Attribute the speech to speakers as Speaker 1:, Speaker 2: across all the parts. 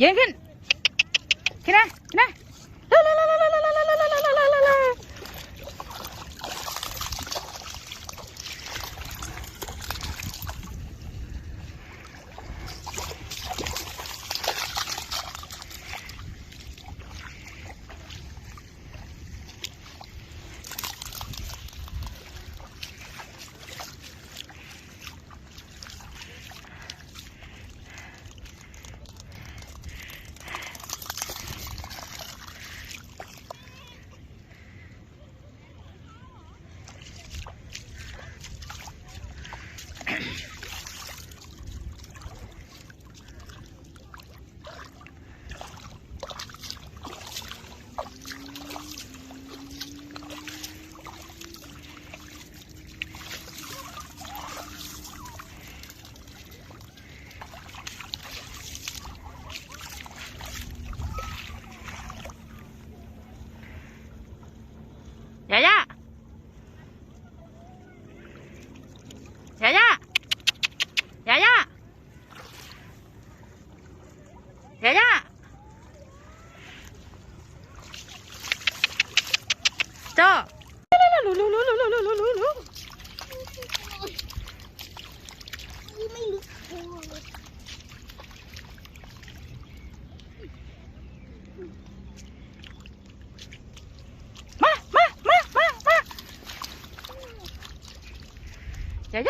Speaker 1: ยืนขึ้นขึ้นนะขึ้นนะ 雅雅，雅雅，走！来来来，噜噜噜噜噜噜噜噜。Dạ dạ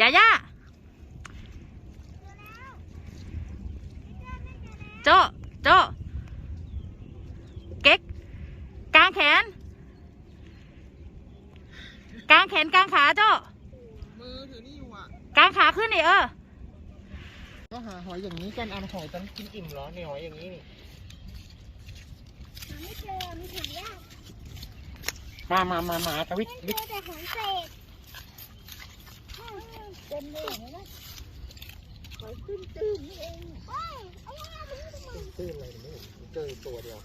Speaker 1: ย่าย่าอย่าย่าอีอี
Speaker 2: อะ
Speaker 3: ไรเนี่ย
Speaker 2: โอ้ฝนข้ามมาแล้วยาย่าฝนข้ามมาแล้วยาย่าพอเถอะเอ้ยเจอแล้ว
Speaker 1: อย่าย่าอย่าย่าโจโจเก๊กกางแขน กางแขนกางขาโจ
Speaker 3: มือถือนี่อยู่อะ
Speaker 1: กางขาขึ้นนี่เออ
Speaker 3: ก็หาหอยอย่างนี้กันเอาหอยกันกินอิ่มเหรอเนี่ยหอยอย่างนี้นี่
Speaker 2: หาไม่เจอมีหายาก
Speaker 3: มามามามาตะวิท
Speaker 2: ไม่
Speaker 3: วิท
Speaker 2: เจอแต่หอยเศษ เต็มเลยเห็นไหอยตื้นตื้นเองตื้นอะไรนี่
Speaker 3: เเจอตัวเดียว